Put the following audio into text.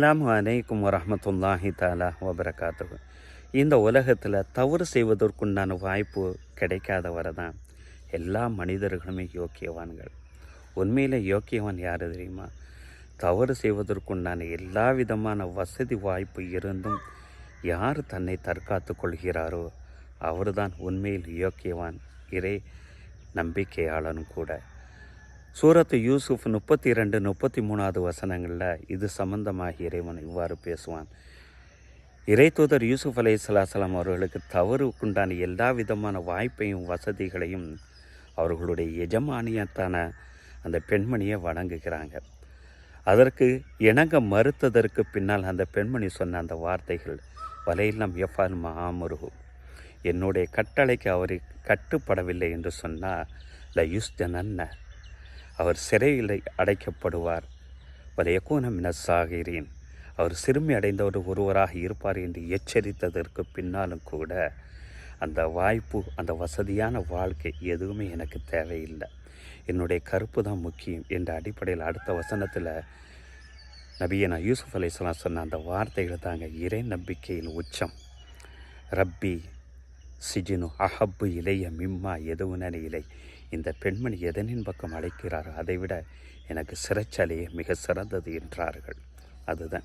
அலாம் வலைக்கும் வரமத்துல்லாஹி தாலா வபரகாத்து இந்த உலகத்தில் தவறு செய்வதற்குண்டான வாய்ப்பு கிடைக்காதவரை தான் எல்லா மனிதர்களுமே யோக்கியவான்கள். உண்மையில் யோக்கியவான் யார் தெரியுமா? தவறு செய்வதற்குண்டான எல்லா விதமான வசதி வாய்ப்பு இருந்தும் யார் தன்னை தற்காத்து கொள்கிறாரோ அவர்தான் உண்மையில் யோக்கியவான். இறை நம்பிக்கையாளனும் கூட. சூரத்து யூசுஃப் முப்பத்தி ரெண்டு முப்பத்தி மூணாவது வசனங்களில் இது சம்பந்தமாக இறைவன் இவ்வாறு பேசுவான். இறைத்தூதர் யூசுஃப் அலை சலாசலாம் அவர்களுக்கு தவறுக்குண்டான எல்லா விதமான வாய்ப்பையும் வசதிகளையும் அவர்களுடைய எஜமானியத்தான அந்த பெண்மணியை வணங்குகிறாங்க அதற்கு இணங்க மறுத்ததற்கு பின்னால் அந்த பெண்மணி சொன்ன அந்த வார்த்தைகள் வலையில்லாம் எஃபால் மகாமுருகு என்னுடைய கட்டளைக்கு அவர் கட்டுப்படவில்லை என்று சொன்னால் ல யுஸ்தனன்ன அவர் சிறையில் அடைக்கப்படுவார். வலையக்கூன மினசாகிறேன் அவர் சிறுமி அடைந்தவர் ஒருவராக இருப்பார் என்று எச்சரித்ததற்கு பின்னாலும் கூட அந்த வாய்ப்பு அந்த வசதியான வாழ்க்கை எதுவுமே எனக்கு தேவையில்லை. என்னுடைய கருப்பு தான் முக்கியம் என்ற அடிப்படையில் அடுத்த வசனத்தில் நபியனா யூசுஃப் அலையாம் சொன்ன அந்த வார்த்தைகள் தாங்க இறை நம்பிக்கையின் உச்சம். ரப்பி சிஜினு அஹப்பு இலைய மிம்மா எதுவுன இலை. இந்த பெண்மணி எதனின் பக்கம் அழைக்கிறாரோ அதைவிட எனக்கு சிறைச்சாலையே மிக சிறந்தது என்றார்கள். அதுதான்.